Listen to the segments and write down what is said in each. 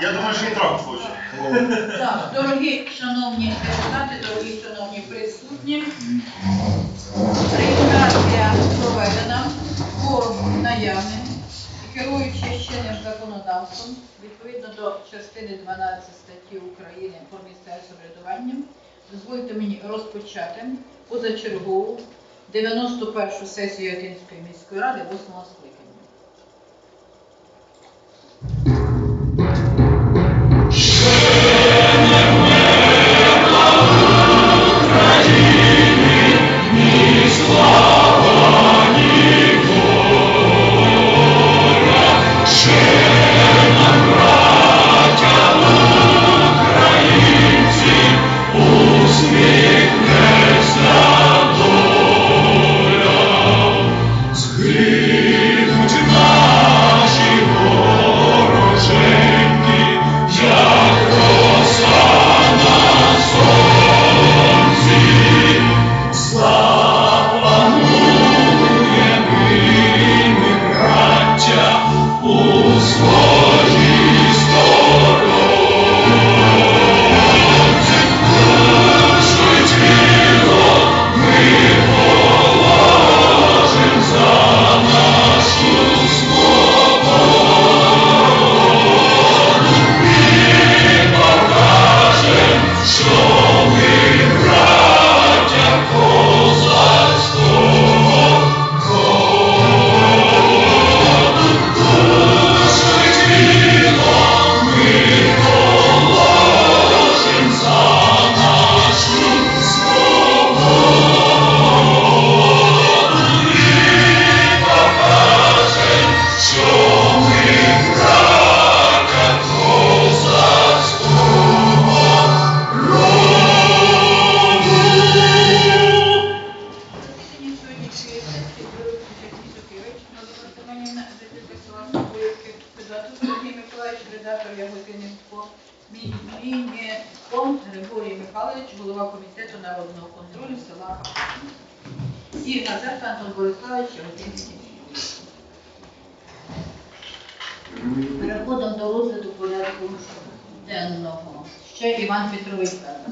Я думаю, що і трапить хоче. Так, дорогі шановні депутати, дорогі шановні присутні, реєстрація проведена, форум наявний, керуючи чинним законодавством, відповідно до частини 12 статті України про місцеве самоврядування, дозвольте мені розпочати позачергову 91 сесію Ятинської міської ради 8 скликання. Spirit.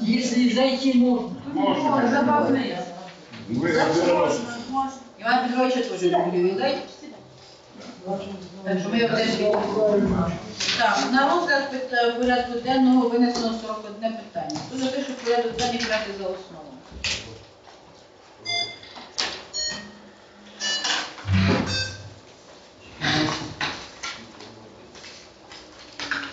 Если зайти можно. Можна. Забавний. Ви Іван Петрович теж ювілей. Так що ми його теж вітаємо. Так, на розгляд пит- порядку денного винесено 41 питання. Хто за те, щоб порядок денний брати за основу?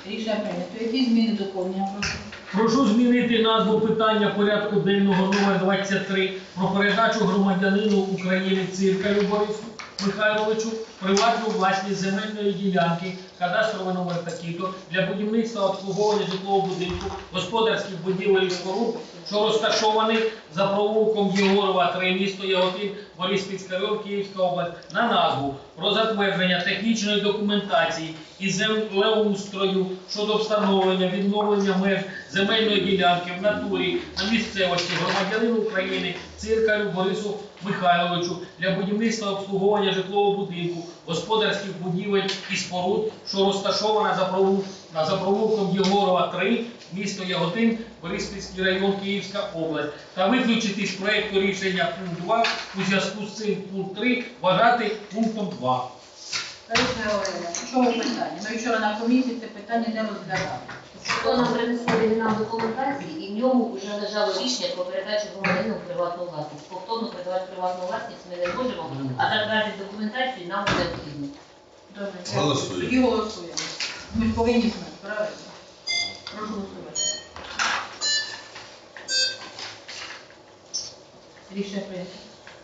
Рішення прийнято. Які зміни доповнення? Прошу. Прошу змінити назву питання порядку денного номер 23 про передачу громадянину України Циркалю Борису Михайловичу приватну власність земельної ділянки, кадастровий номер такий-то для будівництва обслуговування житлового будинку, господарських будівель і споруд, що розташований за провулком Єгорова 3, місто Яготин, Бориспільська район, Київська область, на назву про затвердження технічної документації і землеустрою щодо встановлення відновлення меж земельної ділянки в натурі на місцевості громадянину України Циркалю Борису Михайловичу для будівництва обслуговування житлового будинку, господарських будівель і споруд, що розташована за провул- на за провулком Єгорова 3, місто Яготин, Бориспільський район, Київська область, та виключити з проекту рішення пункт 2 у зв'язку з цим пункт 3 вважати пунктом 2. Лариса Георгіївна, чому питання? Ми вчора на комісії це питання не розглядали. Хто нам принесли оригінал документації, і в ньому вже лежало рішення про передачу громадянину в приватну власність. Повторно передавати приватну власність ми не можемо, а затвердити документацію нам не потрібно. Добре, Голосуємо. Тоді голосуємо. Ми ж повинні знати, правильно? Прошу голосувати. Рішення прийнято.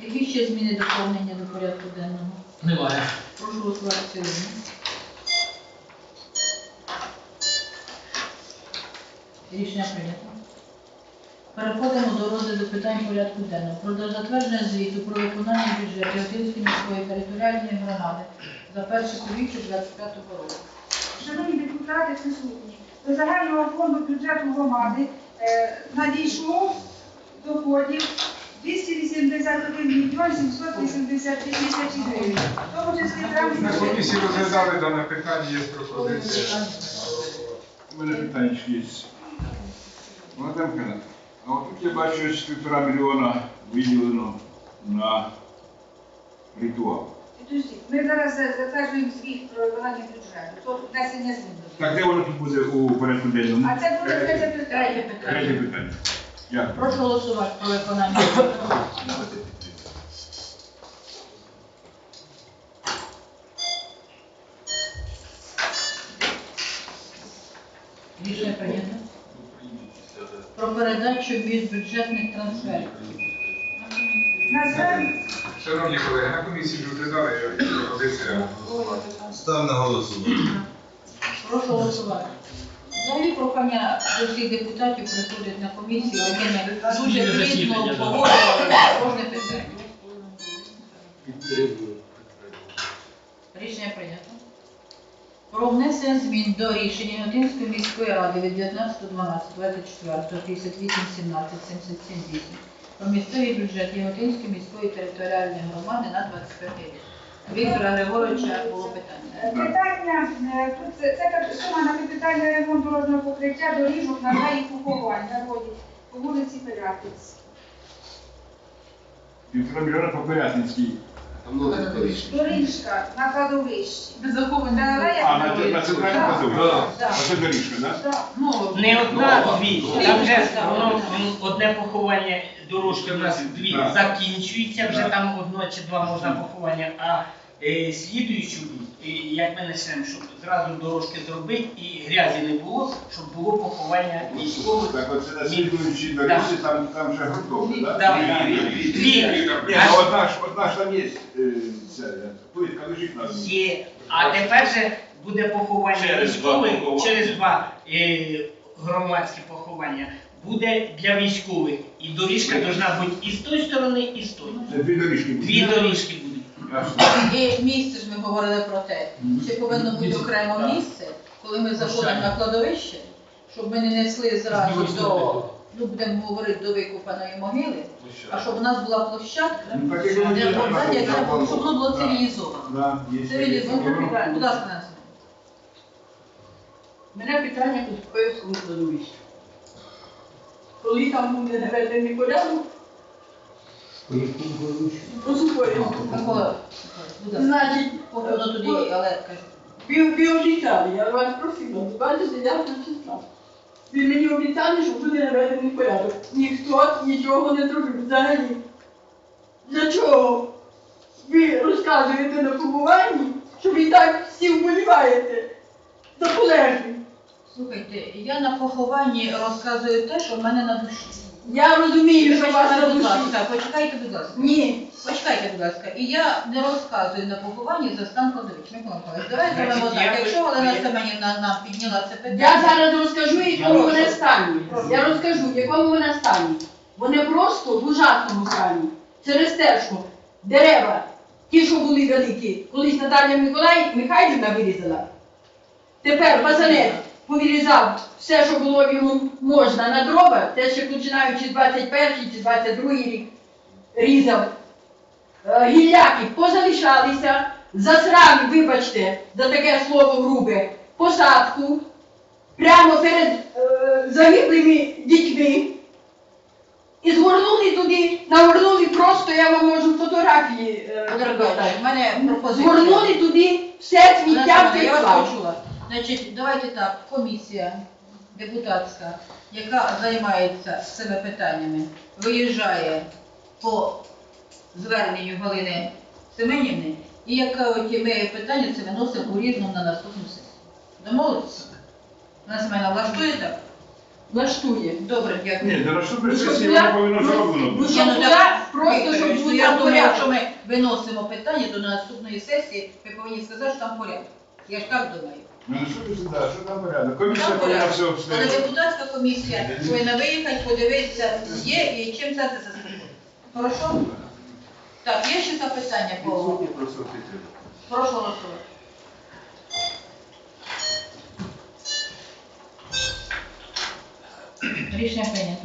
Які ще зміни доповнення до порядку денного? Немає. Прошу голосувати в цілому. Рішення прийнято. Переходимо до розгляду питань порядку денного. Про затвердження звіту про виконання бюджету Ятинської міської територіальної громади за перше півріччя 25 року. Шановні депутати присутні, до загального фонду бюджету громади е, надійшло доходів 281 мільйон 783 тисячі гривень. В тому числі На комісії розглядали дане питання, є пропозиція. У мене питання є. Володимир Михайлович, а отут я бачу, що півтора мільйона виділено на ритуал. Підождіть, Ми зараз затверджуємо звіт про виконання бюджету. То внесення змін. до Так де воно тут буде у порядку денному? А це буде третє Третє питання. Третє питання. Дякую. Прошу голосувати про виконання. Рішення прийнято. Про передачу міжбюджетних трансферів. На жаль, Шановні колеги, на комісії вже розглядали пропозиція. Став на голосування. Прошу голосувати. Взагалі прохання до всіх депутатів приходять на комісію, вони ми дуже плідно обговорювали кожне питання. Рішення прийнято. Про внесення змін до рішення Готинської міської ради від 19.12.24 58 17 77 8 про місцевий бюджет Яготинської міської територіальної громади на 25 рік. Віктора Григоровича було питання. е, питання, е, тут це, це так, сума на капітальний ремонт дорожнього покриття доріжок на гаї поховань на воді по вулиці Пирятиць. Півтора мільйона по Порятинській. Доріжка на кладовищі. Без заховання. На А, на, центральному кладовищі? Так. це доріжка. Ну, Не одна, дві. Там вже воно м, одне поховання дорожки у нас дві Так. закінчується, вже Так. там одно чи два можна поховання, а е, слідуючу, е, як ми несемо, щоб зразу дорожки зробити і грязі не було, щоб було поховання військових. Так оце на слідуючій доріжці, там, там ще грунтовно, так? Да. Ні, а одна ж, одна ж там є, е, ця, е, плитка лежить на ній. Є. А тепер же буде поховання Через два військових поховання. через два е, громадські поховання. Буде для військових. І доріжка повинна бути і з тої сторони, і з тої. Це дві доріжки будуть. Дві доріжки будуть. І місце ж ми говорили про те, що повинно бути окремо місце, коли ми заходимо на кладовище, щоб ми не несли зразу до, ну будемо говорити, до викопаної могили, а щоб у нас була площадка, Ну, щоб воно було цивілізовано. Цивілізовано. Будь ласка, Nancy. Мене питання Сухоївському кладовищі. Коли там буде наведений порядок, по Сухоївському. Микола, будь ласка. Значить, Походу туди, але кажу. ви, ви обіцяли, я вас просила, 29 числа. Ви мені обіцяли, що буде наведений порядок. Ніхто нічого не зробив взагалі. Для чого? Ви розказуєте на похованні, що ви так всі вболіваєте за полежних. Слухайте, я на похованні розказую те, що в мене на душі. Я розумію, що вас на будь душі. ласка, почекайте, будь ласка. Ні, Почекайте, будь ласка, і я не розказую на похованні за стан кладовищ. Микола Миколаївич, давай Значить, зробимо я так. Якщо Олена я- Семенівна нам підняла це питання. Я зараз розкажу, в якому вони стані. Я розкажу, в якому вони стані. Вони просто в ужасному стані. Через те, що дерева, ті, що були великі, колись Наталя Миколаїв Михайлівна вирізала. Тепер Базанець повирізав все, що було йому можна на дрова, те ще починаючи з 21 чи 22 рік різав. Е, Гілляки позалишалися, засрали, вибачте, за таке слово грубе, посадку, прямо перед е, загиблими дітьми. І згорнули туди, нагорнули просто, я вам можу фотографії е, мене пропозиція. Згорнули туди все сміття в цей склад. Значить, давайте так, комісія депутатська, яка займається цими питаннями, виїжджає по зверненню Галини Семенівни, і яка оті ми питання це виносимо у різному на наступну сесію. Домовилися? Олена Семенівна, влаштує так? Влаштує. Добре, дякую. Ні, за наступну Ну, щоб сесію я- воно повинно ну, зроблено ну, бути. Ні, ну, так, просто Вікторович, щоб ну, я думаю, порядок. якщо ми виносимо питання до наступної сесії, ви повинні сказати, що там порядок. Я ж так думаю. Ну, що ж, да, що там порядок? Комісія Там повинна порядок. все Але обстежити. депутатська комісія повинна виїхати, подивитися, є і чим це це заслужить. Хорошо? Так, є ще запитання по прошу голосувати. Рішення прийнято.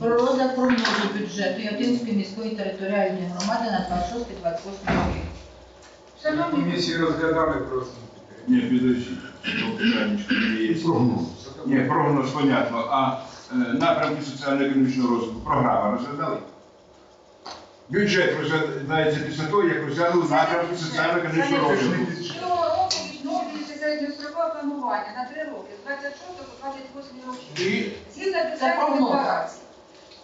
Про розгляд прогнозу бюджету Ятинської міської територіальної громади на 26-28 роки. Шановні Комісії розглядали просто. Ні, підожди. Прогноз. Ні, прогноз, понятно. А е, напрямки соціально-економічного розвитку, програма розглядали? Бюджет розглядається після того, як розглянули напрямки соціально-економічного розвитку. Цього року відновлюється середньострокове планування на три роки, з 26 по 28 роки. І Згідно бюджетної прогноз. декларації.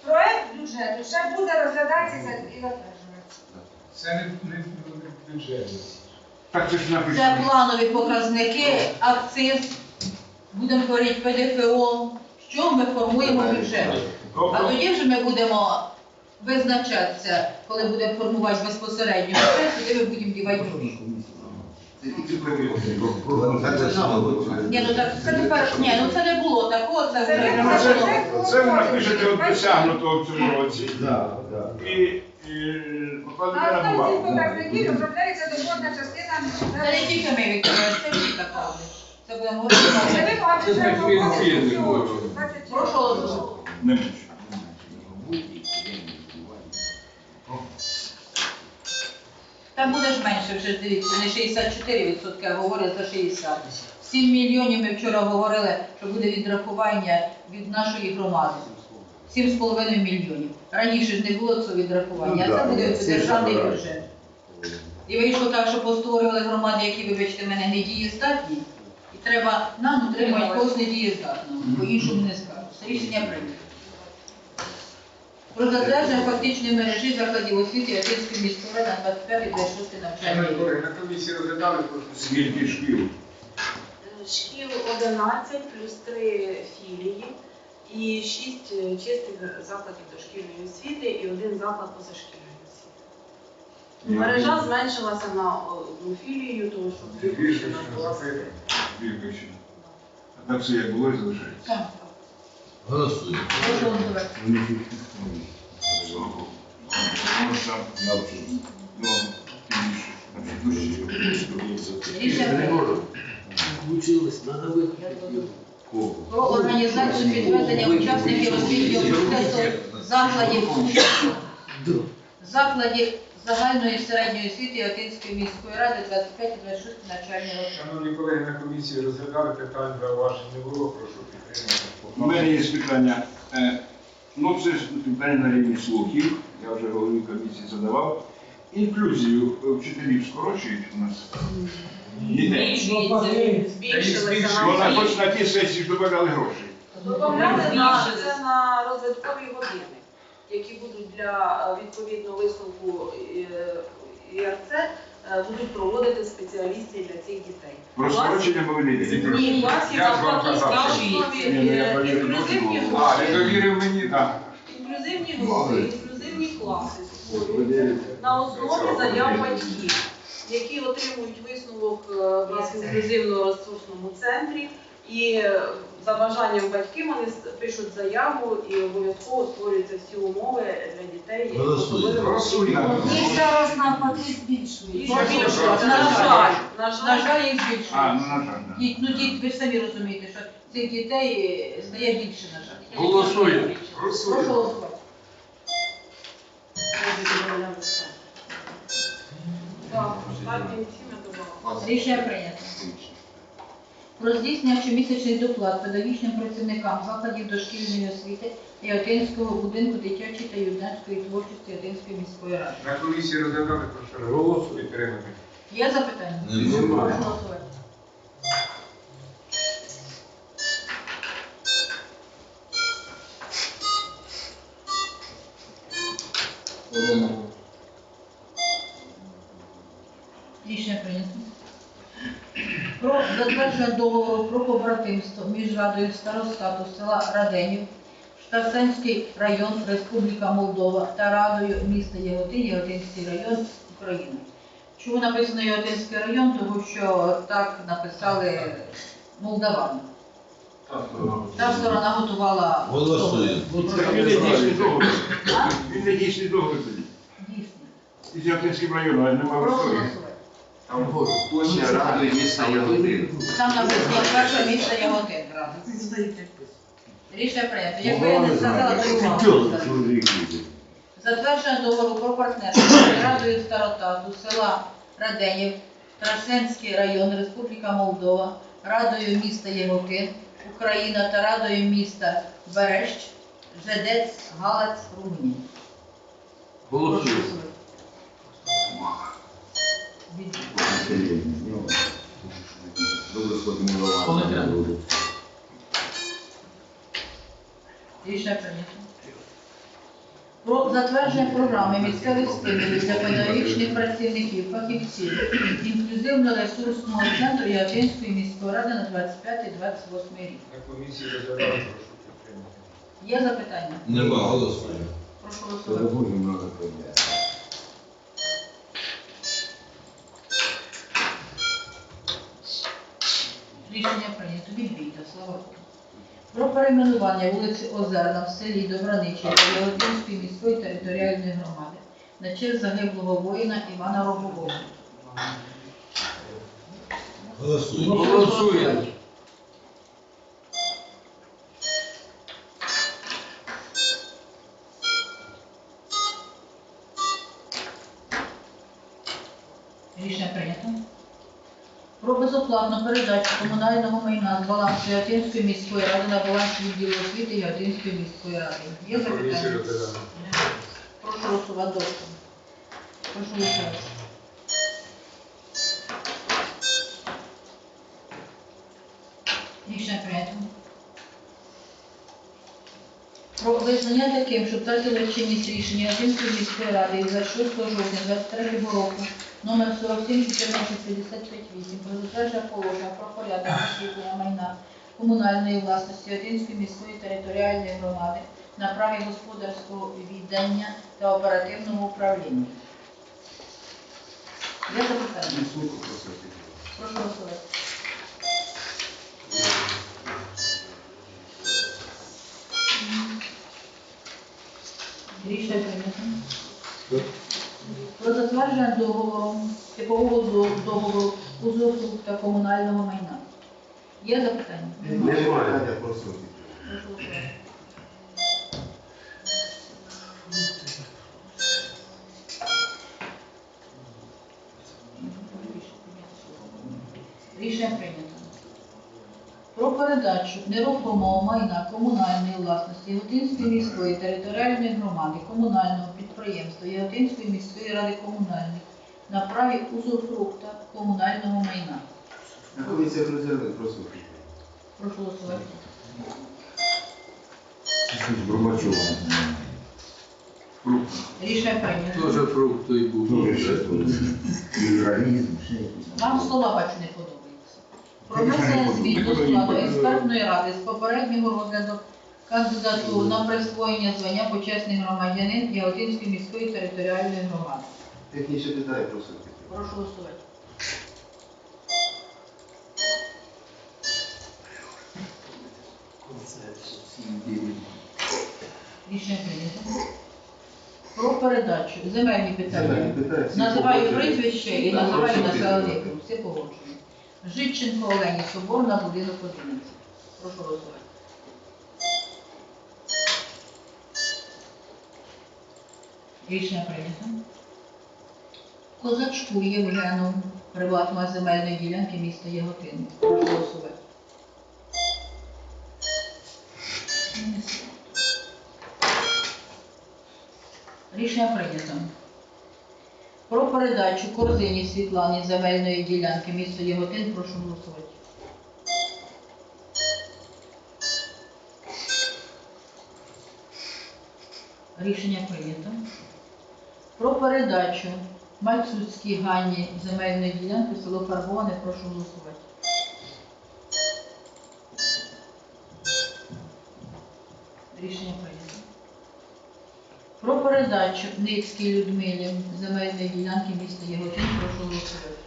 Проект бюджету ще буде розглядатися і затверджуватися. Це не, не, не бюджет. Так це ж Це написано. планові показники, акциз, будемо говорити ПДФО, що ми формуємо бюджет. А Тобто, тоді вже ми будемо визначатися, коли будемо формувати безпосередньо бюджет, тоді ми будемо дівати гроші. Ні, ну так це тепер, ні, ну це не було такого, це вже не Ну, це, було. це ви напишете от досягнутого в цьому році. Да, да. І, і покладете А на останні бумагу. показники розробляється доходна частина. Це не тільки ми відкриваємо, це всі так. Це будемо говорити. Це вимога бюджетного кодексу. Прошу голосувати. Не менше. Там буде ж менше вже, дивіться, не 64%, а говорять за 60. 7 мільйонів ми вчора говорили, що буде відрахування від нашої громади. 7,5 мільйонів. Раніше ж не було цього відрахування, а це буде державний бюджет. І вийшло так, що постворювали громади, які, вибачте мене, не дієздатні. І треба нам утримати когось недієздатного, по-іншому не скажу. Це рішення прийнято. Про затвердження фактичної мережі закладів освіти Ятинської міської ради на 25-26 навчальний рік. на комісії розглядали. Скільки шкіл? Шкіл 11 плюс 3 філії і 6 чистих закладів дошкільної освіти і один заклад позашкільної освіти. Мережа зменшилася на одну філію, тому що дві Більше, закрити. Скільки ще? А так все як було і залишається. Так, Голосуємо. прошу голосувати. Рішення прийнято. Включилось, надо выйти. Про організацію підведення учасників освітнього процесу закладів закладів загальної середньої освіти Ятинської міської ради 25-26 навчальний рок. Шановні колеги, на комісії розглядали питань, зауважень не було, прошу підтримати. У мене є питання. Е, Ну, це ж питання на рівні слухів. Я вже голові комісії задавав. Інклюзію вчителів скорочують у нас. Збільшилися Ну, на на хоч на ті сесії ж додали гроші. Добавляли на це на розвиткові години, які будуть для е, відповідного висновку е, ІРЦ, е, будуть проводити спеціалісти для цих дітей. Про скорочення мови. Ні, у вас є Я ж вам на казав, що- основі Ні, я е, повірю, інклюзивні А, довірив мені, так. Інклюзивні групи, інклюзивні класи. Створюються на основі заяв батьків, які отримують висновок е, в нас в інклюзивно-ресурсному центрі. І е, за бажанням батьків вони пишуть заяву і обов'язково створюються всі умови для дітей. особливо- зараз навпаки збільшують. Більше? На жаль, на На жаль, їх А, збільшують. ну на жаль, да. Ну ви ж самі розумієте, що цих дітей е, стає більше, на жаль. Голосуємо. Рішення прийнято. Про здійснення щомісячних доплат педагогічним працівникам закладів дошкільної освіти Ятинського будинку дитячої та юнацької творчості Ятинської міської ради. На комісії розглядали, прошу голосу підтримати. Є запитання? Немає. Прошу побратимство між Радою старостату села Раденів, Штарсенський район Республіка Молдова та Радою міста Яготин, Яготинський район України. Чому написано Яготинський район? Тому що так написали молдавани. Та сторона готувала Голосуємо. Він не дійсний договір. Дійсний. Дійсно. Із Ялтинським районом, а немає Прошу Площа ради міста Ягодин. Там написано перше місце Яготин. Рада. Рішення прийнято. Якби я не сказала, то й сказала. Затвердження договору про партнерство між Радою старостату села Раденів, Трашенський район, Республіка Молдова, Радою міста Єгокин, Україна та Радою міста Берещ, Жедець, Галац, Румунія. Голосуємо. Від- Рішення прийнято. Про затвердження програми місцевих стимулів для педагогічних працівників, фахівців, інклюзивно-ресурсного центру Ятинської міської ради на 25-28 рік. На комісії розглядали, прошу підтримати. Є запитання? Нема, голосуємо. Прошу голосувати. Рішення Богу. Про перейменування вулиці Озерна в селі Добраничі Яготинської міської територіальної громади на честь загиблого воїна Івана Рогового. Голосуємо. Безоплатну передачу комунального майна з балансу Ятинської міської ради на баланс відділу освіти Ятинської міської ради. Є запитання? Прошу голосувати довго. Прошу голосувати. Рішення прийнято. Про визнання таким, що втратило чинність рішення Ятинської міської ради від 26 жовтня 2023 року номер 47 14 58 про затвердження положення про порядок освітлення майна комунальної власності Ятинської міської територіальної громади на праві господарського віддання та оперативного управління. Є запитання? Прошу голосувати. Рішення прийнято. Про затвердження договору, типового до- договору узурпу комунального майна. Є запитання? Немає. Прошу голосувати. Рішення прийнято. Про передачу нерухомого майна комунальної власності Яготинської міської територіальної громади комунального підприємства Яготинської міської ради комунальних на праві узурфрукта комунального майна. На комісії розглядали, прошу. Прошу голосувати. Рішення прийнято. Тоже фрукт той був. Вам слова бачу не подобається. Про внесення змін до складу експертної ради з попереднього розгляду кандидатур на присвоєння звання почесний громадянин Яготинської міської територіальної громади. Технічне питання, прошу. Прошу голосувати. Рішення прийнято. Про передачу земельні питання. Земельні питання, всі Називаю погоджені. прізвище і Так, називаю прошу населений підтримати. Всі погоджені. Житченко Олені, Соборна, будинок 11. Прошу голосувати. Рішення прийнято. Козачку Євгену, приватна земельної ділянки міста Яготин. Голосувати. Рішення прийнято. Про передачу корзині Світлані земельної ділянки місто Яготин. Прошу голосувати. Рішення прийнято. Про передачу Мальцуцькій Ганні земельної ділянки село Фарбоване. Прошу голосувати. Рішення прийнято. Про передачу Ницькій Людмилі земельної ділянки міста Яготин. Прошу голосувати.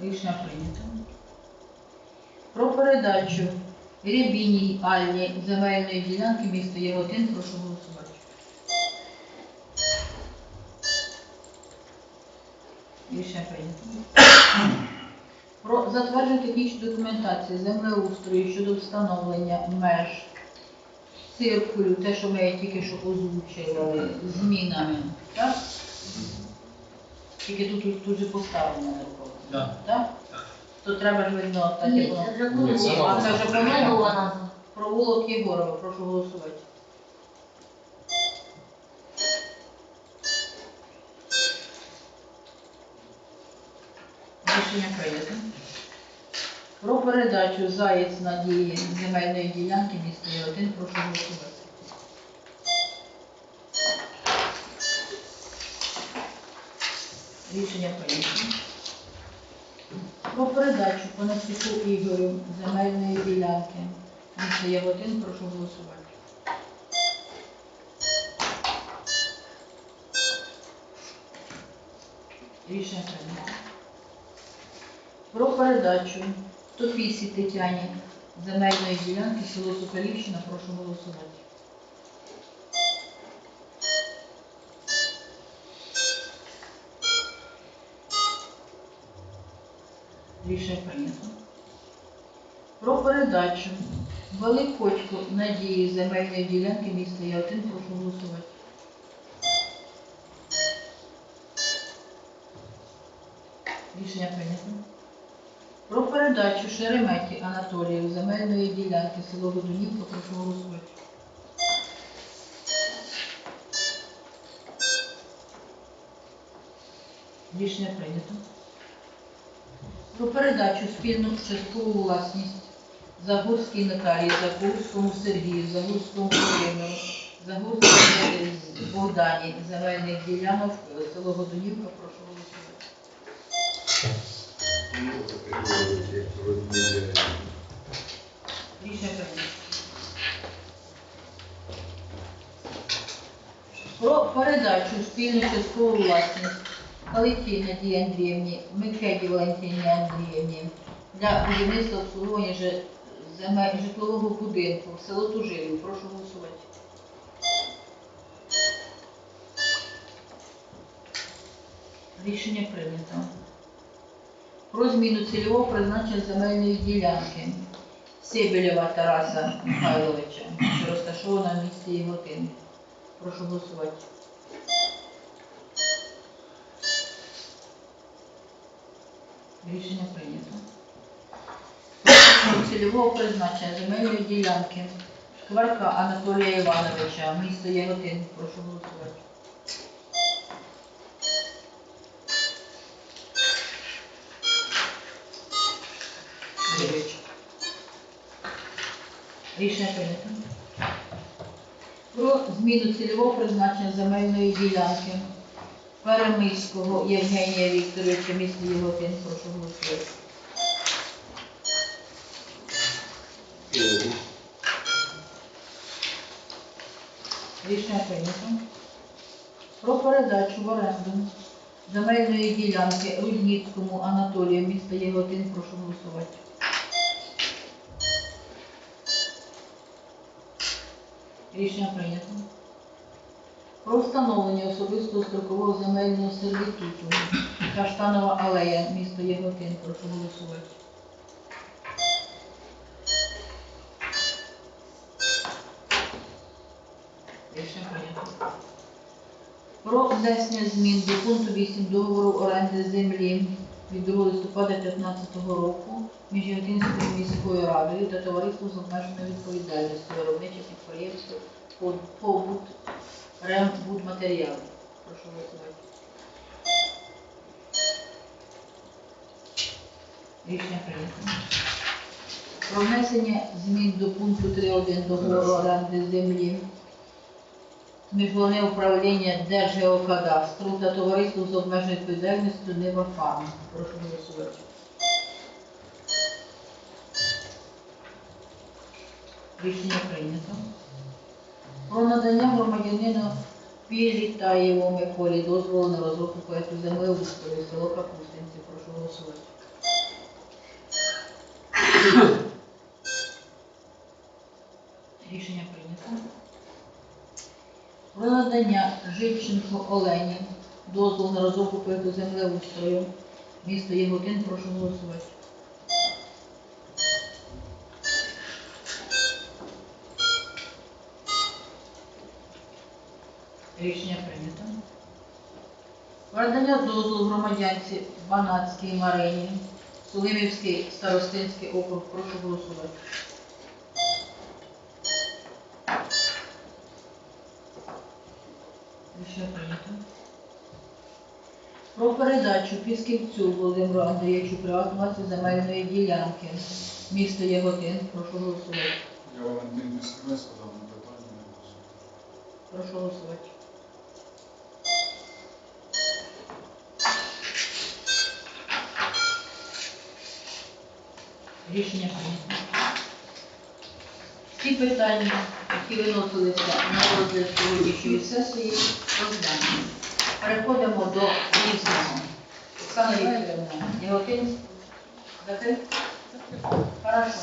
Рішення прийнято. Про передачу Рябіній Аллі земельної ділянки міста Яготин. Прошу голосувати. Рішення прийнято. Про затвердження технічної документації землеустрою щодо встановлення меж циркулю, те, що ми тільки що озвучили, змінами, так? Тільки тут, тут, же поставлено Да. так? То треба ж видно, так Ні, це вже Ні, це було. А це вже по-новому? нова назва. Провулок Єгорова, прошу голосувати. Рішення прийнято. Про передачу Заєць Надії земельної ділянки міста Яготин, прошу голосувати. Рішення прийнято. Про передачу Панасюку Ігорю земельної ділянки міста Яготин, прошу голосувати. Рішення прийнято. Про передачу Тофісі Тетяні земельної ділянки село Соколівщина, прошу голосувати. Рішення прийнято. Про передачу Великодько Надії земельної ділянки міста Ялтин, прошу голосувати. Рішення прийнято. Про передачу Шереметі Анатолію земельної ділянки село Годунівка, прошу голосувати. Рішення прийнято. Про передачу спільну часткову власність Загурській Наталії, Загурському Сергію, Загурському Володимиру, Загурському Богдані земельних ділянок село Годунівка, прошу голосувати. Рішення прийнято. Про передачу спільну часткову власність Халицькій Надії Андріївні, Микеді Валентині Андріївні для будівництва обслуговування житлового будинку в село Тужилів. Прошу голосувати. Рішення прийнято. Про зміну цільового призначення земельної ділянки Себелєва Тараса Михайловича, що розташована в місті Єготин. Прошу голосувати. Рішення прийнято. Цільового призначення земельної ділянки Шкварка Анатолія Івановича, місто Єготин. Прошу голосувати. Рішення прийнято. Про зміну цільового призначення земельної ділянки Перемиського Євгенія Вікторовича, місто Єготин. Прошу голосувати. Рішення прийнято. Про передачу в оренду земельної ділянки Рудніцькому Анатолію, місто Єготин. Прошу голосувати. Рішення прийнято. Про встановлення особистого строкового земельного сервітуту Каштанова алея, місто Єготин. Прошу голосувати. Рішення прийнято. Про внесення змін до пункту 8 договору оренди землі від 2 листопада 2015 року між Яготинською міською радою та товариством з обмеженою відповідальністю виробниче підприємство «Поб- побут рембудматеріали. Прошу голосувати. Рішення прийнято. Про внесення змін до пункту 3.1 договору оренди землі між головне управління Держгеокадастру та товариством з обмеженою відповідальністю Нива Фарм. Прошу голосувати. Рішення прийнято. Про надання громадянину Пілітаєву Миколі дозволу на розробку проекту землеустрою село Капустинці. Прошу голосувати. Рішення прийнято. Про надання Живченко Олені дозволу на розробку проекту землеустрою місто Єготин. Прошу голосувати. Рішення прийнято. Передання дозволу громадянці Банацькій Марині, Сулимівський старостинський округ. Прошу голосувати. Рішення прийнято. Про передачу Пісківцю Володимиру Андрійовичу приватну власність земельної ділянки. Місто Яготин. Прошу голосувати. Я Валентин Пісківець подав на питання. Прошу голосувати. Рішення прийнято. Всі питання, які виносилися на розгляд сьогоднішньої сесії, розглянуті. Переходимо до різного. Оксана Вікторівна, Яготин? Закрит? Хорошо.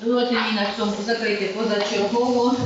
Дозвольте мені на цьому закрити позачергову